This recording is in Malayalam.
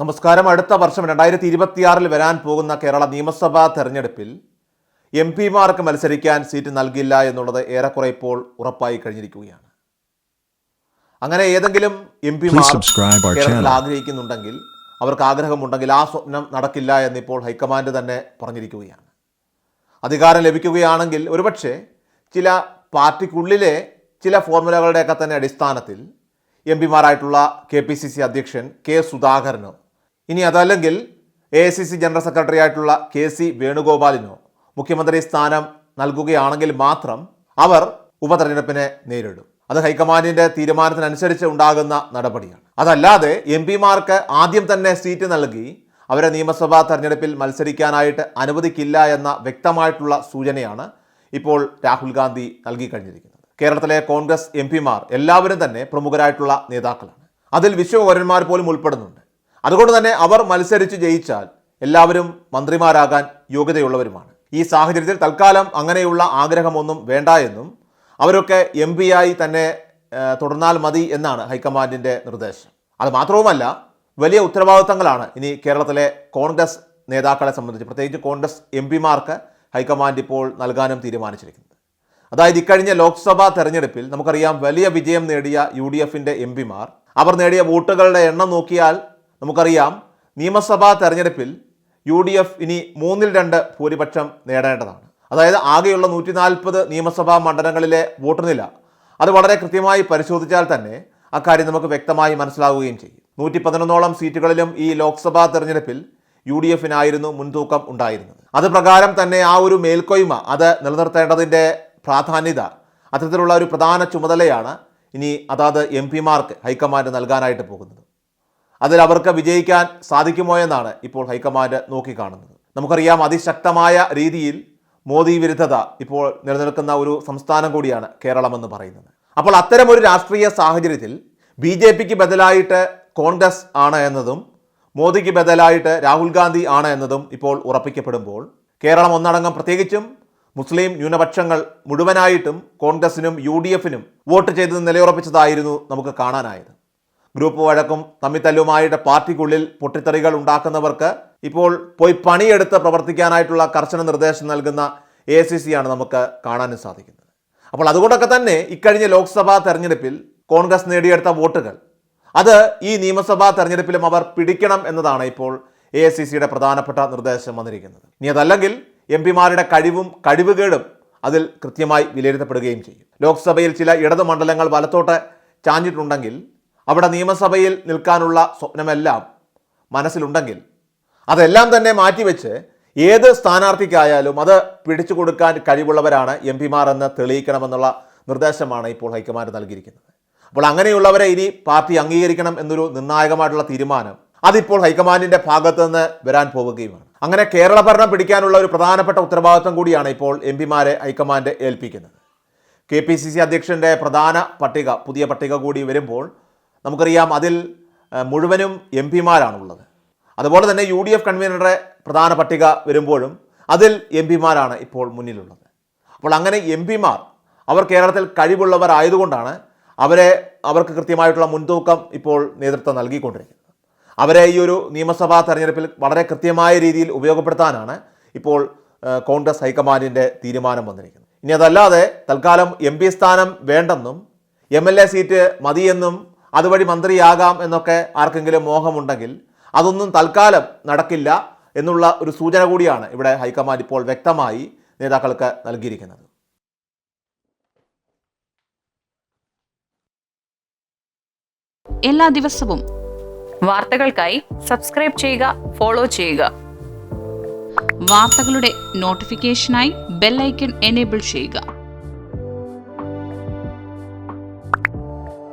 നമസ്കാരം. അടുത്ത വർഷം രണ്ടായിരത്തി ഇരുപത്തിയാറിൽ വരാൻ പോകുന്ന കേരള നിയമസഭാ തെരഞ്ഞെടുപ്പിൽ എം പിമാർക്ക് മത്സരിക്കാൻ സീറ്റ് നൽകില്ല എന്നുള്ളത് ഏറെക്കുറെ ഇപ്പോൾ ഉറപ്പായി കഴിഞ്ഞിരിക്കുകയാണ്. അങ്ങനെ ഏതെങ്കിലും എം പിമാർ കേരളത്തിൽ ആഗ്രഹിക്കുന്നുണ്ടെങ്കിൽ അവർക്ക് ആഗ്രഹമുണ്ടെങ്കിൽ ആ സ്വപ്നം നടക്കില്ല എന്നിപ്പോൾ ഹൈക്കമാൻഡ് തന്നെ പറഞ്ഞിരിക്കുകയാണ്. അധികാരം ലഭിക്കുകയാണെങ്കിൽ ഒരുപക്ഷെ ചില പാർട്ടിക്കുള്ളിലെ ചില ഫോർമുലകളുടെയൊക്കെ തന്നെ അടിസ്ഥാനത്തിൽ എം പിമാരായിട്ടുള്ള കെ പി സി സി അധ്യക്ഷൻ കെ സുധാകരനോ ഇനി അതല്ലെങ്കിൽ A C C general secretary ആയിട്ടുള്ള കെ സി വേണുഗോപാലിനോ മുഖ്യമന്ത്രി സ്ഥാനം നൽകുകയാണെങ്കിൽ മാത്രം അവർ ഉപതെരഞ്ഞെടുപ്പിനെ നേരിടും. അത് ഹൈക്കമാൻഡിന്റെ തീരുമാനത്തിനനുസരിച്ച് ഉണ്ടാകുന്ന നടപടിയാണ്. അതല്ലാതെ എം പിമാർക്ക് ആദ്യം തന്നെ സീറ്റ് നൽകി അവരെ നിയമസഭാ തെരഞ്ഞെടുപ്പിൽ മത്സരിക്കാനായിട്ട് അനുവദിക്കില്ല എന്ന വ്യക്തമായിട്ടുള്ള സൂചനയാണ് ഇപ്പോൾ രാഹുൽ ഗാന്ധി നൽകി കഴിഞ്ഞിരിക്കുന്നത് കേരളത്തിലെ കോൺഗ്രസ് എം പിമാർ എല്ലാവരും തന്നെ പ്രമുഖരായിട്ടുള്ള നേതാക്കളാണ്. അതിൽ വിശ്വപൗരന്മാർ പോലും ഉൾപ്പെടുന്നുണ്ട്. അതുകൊണ്ട് തന്നെ അവർ മത്സരിച്ച് ജയിച്ചാൽ എല്ലാവരും മന്ത്രിമാരാകാൻ യോഗ്യതയുള്ളവരുമാണ്. ഈ സാഹചര്യത്തിൽ തൽക്കാലം അങ്ങനെയുള്ള ആഗ്രഹമൊന്നും വേണ്ട എന്നും അവരൊക്കെ എം പി ആയി തന്നെ തുടർന്നാൽ മതി എന്നാണ് ഹൈക്കമാൻഡിന്റെ നിർദ്ദേശം. അത് മാത്രവുമല്ല വലിയ ഉത്തരവാദിത്തങ്ങളാണ് ഇനി കേരളത്തിലെ കോൺഗ്രസ് നേതാക്കളെ സംബന്ധിച്ച്. പ്രത്യേകിച്ച് കോൺഗ്രസ് എം പിമാർക്ക് ഹൈക്കമാൻഡ് ഇപ്പോൾ നൽകാനും തീരുമാനിച്ചിരിക്കുന്നത്. അതായത് ഇക്കഴിഞ്ഞ ലോക്സഭാ തെരഞ്ഞെടുപ്പിൽ നമുക്കറിയാം വലിയ വിജയം നേടിയ യു ഡി എഫിന്റെ എം പിമാർ അവർ നേടിയ വോട്ടുകളുടെ എണ്ണം നോക്കിയാൽ നമുക്കറിയാം നിയമസഭാ തെരഞ്ഞെടുപ്പിൽ യു ഡി എഫ് ഇനി മൂന്നിൽ രണ്ട് ഭൂരിപക്ഷം നേടേണ്ടതാണ്. അതായത് ആകെയുള്ള നൂറ്റി നാൽപ്പത് നിയമസഭാ മണ്ഡലങ്ങളിലെ വോട്ട് നില അത് വളരെ കൃത്യമായി പരിശോധിച്ചാൽ തന്നെ അക്കാര്യം നമുക്ക് വ്യക്തമായി മനസ്സിലാവുകയും ചെയ്യും. നൂറ്റി പതിനൊന്നോളം സീറ്റുകളിലും ഈ ലോക്സഭാ തെരഞ്ഞെടുപ്പിൽ യു ഡി എഫിനായിരുന്നു മുൻതൂക്കം ഉണ്ടായിരുന്നത്. അത് പ്രകാരം തന്നെ ആ ഒരു മേൽക്കൊയ്മ അത് നിലനിർത്തേണ്ടതിന്റെ പ്രാധാന്യത അത്തരത്തിലുള്ള ഒരു പ്രധാന ചുമതലയാണ് ഇനി അതാത് എം പിമാർക്ക് ഹൈക്കമാൻഡ് നൽകാനായിട്ട് പോകുന്നത്. അതിൽ അവർക്ക് വിജയിക്കാൻ സാധിക്കുമോ എന്നാണ് ഇപ്പോൾ ഹൈക്കമാൻഡ് നോക്കിക്കാണുന്നത്. നമുക്കറിയാം അതിശക്തമായ രീതിയിൽ മോദി വിരുദ്ധത ഇപ്പോൾ നിലനിൽക്കുന്ന ഒരു സംസ്ഥാനം കൂടിയാണ് കേരളമെന്ന് പറയുന്നത്. അപ്പോൾ അത്തരമൊരു രാഷ്ട്രീയ സാഹചര്യത്തിൽ ബി ജെ പിക്ക് ബദലായിട്ട് കോൺഗ്രസ് ആണ് എന്നതും മോദിക്ക് ബദലായിട്ട് രാഹുൽ ഗാന്ധി ആണ് എന്നതും ഇപ്പോൾ ഉറപ്പിക്കപ്പെടുമ്പോൾ കേരളം ഒന്നടങ്കം പ്രത്യേകിച്ചും മുസ്ലിം ന്യൂനപക്ഷങ്ങൾ മുഴുവനായിട്ടും കോൺഗ്രസിനും യു ഡി എഫിനും വോട്ട് ചെയ്തത് നിലയുറപ്പിച്ചതായിരുന്നു നമുക്ക് കാണാനായത്. ഗ്രൂപ്പ് വഴക്കും തമ്മിത്തല്ലുമായിട്ട് പാർട്ടിക്കുള്ളിൽ പൊട്ടിത്തെറികൾ ഉണ്ടാക്കുന്നവർക്ക് ഇപ്പോൾ പോയി പണിയെടുത്ത് പ്രവർത്തിക്കാനായിട്ടുള്ള കർശന നിർദ്ദേശം നൽകുന്ന എ സി സി ആണ് നമുക്ക് കാണാനും സാധിക്കുന്നത്. അപ്പോൾ അതുകൊണ്ടൊക്കെ തന്നെ ഇക്കഴിഞ്ഞ ലോക്സഭാ തെരഞ്ഞെടുപ്പിൽ കോൺഗ്രസ് നേടിയെടുത്ത വോട്ടുകൾ അത് ഈ നിയമസഭാ തെരഞ്ഞെടുപ്പിലും അവർ പിടിക്കണം എന്നതാണ് ഇപ്പോൾ എ സി സിയുടെ പ്രധാനപ്പെട്ട നിർദ്ദേശം വന്നിരിക്കുന്നത്. ഇനി അതല്ലെങ്കിൽ എം പിമാരുടെ കഴിവും കഴിവുകേടും അതിൽ കൃത്യമായി വിലയിരുത്തപ്പെടുകയും ചെയ്യും. ലോക്സഭയിൽ ചില ഇടതു മണ്ഡലങ്ങൾ വലത്തോട്ട് ചാഞ്ഞിട്ടുണ്ടെങ്കിൽ അവിടെ നിയമസഭയിൽ നിൽക്കാനുള്ള സ്വപ്നമെല്ലാം മനസ്സിലുണ്ടെങ്കിൽ അതെല്ലാം തന്നെ മാറ്റിവെച്ച് ഏത് സ്ഥാനാർത്ഥിക്കായാലും അത് പിടിച്ചു കൊടുക്കാൻ കഴിവുള്ളവരാണ് എം പിമാർ എന്ന് തെളിയിക്കണമെന്നുള്ള നിർദ്ദേശമാണ് ഇപ്പോൾ ഹൈക്കമാൻഡ് നൽകിയിരിക്കുന്നത്. അപ്പോൾ അങ്ങനെയുള്ളവരെ ഇനി പാർട്ടി അംഗീകരിക്കണം എന്നൊരു നിർണായകമായിട്ടുള്ള തീരുമാനം അതിപ്പോൾ ഹൈക്കമാൻഡിന്റെ ഭാഗത്ത് നിന്ന് വരാൻ പോവുകയുമാണ്. അങ്ങനെ കേരള ഭരണം പിടിക്കാനുള്ള ഒരു പ്രധാനപ്പെട്ട ഉത്തരവാദിത്വം കൂടിയാണ് ഇപ്പോൾ എം പിമാരെ ഹൈക്കമാൻഡ് ഏൽപ്പിക്കുന്നത്. കെ പി സി സി അധ്യക്ഷന്റെ പ്രധാന പട്ടിക പുതിയ പട്ടിക കൂടി വരുമ്പോൾ നമുക്കറിയാം അതിൽ മുഴുവനും എം പിമാരാണുള്ളത്. അതുപോലെ തന്നെ യു ഡി എഫ് കൺവീനറുടെ പ്രധാന പട്ടിക വരുമ്പോഴും അതിൽ എം പിമാരാണ് ഇപ്പോൾ മുന്നിലുള്ളത്. അപ്പോൾ അങ്ങനെ എം പിമാർ അവർ കേരളത്തിൽ കഴിവുള്ളവരായതുകൊണ്ടാണ് അവരെ അവർക്ക് കൃത്യമായിട്ടുള്ള മുൻതൂക്കം ഇപ്പോൾ നേതൃത്വം നൽകിക്കൊണ്ടിരിക്കുന്നത്. അവരെ ഈ ഒരു നിയമസഭാ തെരഞ്ഞെടുപ്പിൽ വളരെ കൃത്യമായ രീതിയിൽ ഉപയോഗപ്പെടുത്താനാണ് ഇപ്പോൾ കോൺഗ്രസ് ഹൈക്കമാൻഡിന്റെ തീരുമാനം വന്നിരിക്കുന്നത്. ഇനി അതല്ലാതെ തൽക്കാലം എം സ്ഥാനം വേണ്ടെന്നും എ സീറ്റ് മതിയെന്നും അതുവഴി മന്ത്രിയാകാം എന്നൊക്കെ ആർക്കെങ്കിലും മോഹമുണ്ടെങ്കിൽ അതൊന്നും തൽക്കാലം നടക്കില്ല എന്നുള്ള ഒരു സൂചന കൂടിയാണ് ഇവിടെ ഹൈക്കമാൻഡ് ഇപ്പോൾ വ്യക്തമായി നേതാക്കൾക്ക് നൽകിയിരിക്കുന്നത്. എല്ലാ ദിവസവും വാർത്തകൾക്കായി സബ്സ്ക്രൈബ് ചെയ്യുക ഫോളോ ചെയ്യുക. വാർത്തകളുടെ നോട്ടിഫിക്കേഷനായി ബെല്ലൈക്കൺ എനേബിൾ ചെയ്യുക.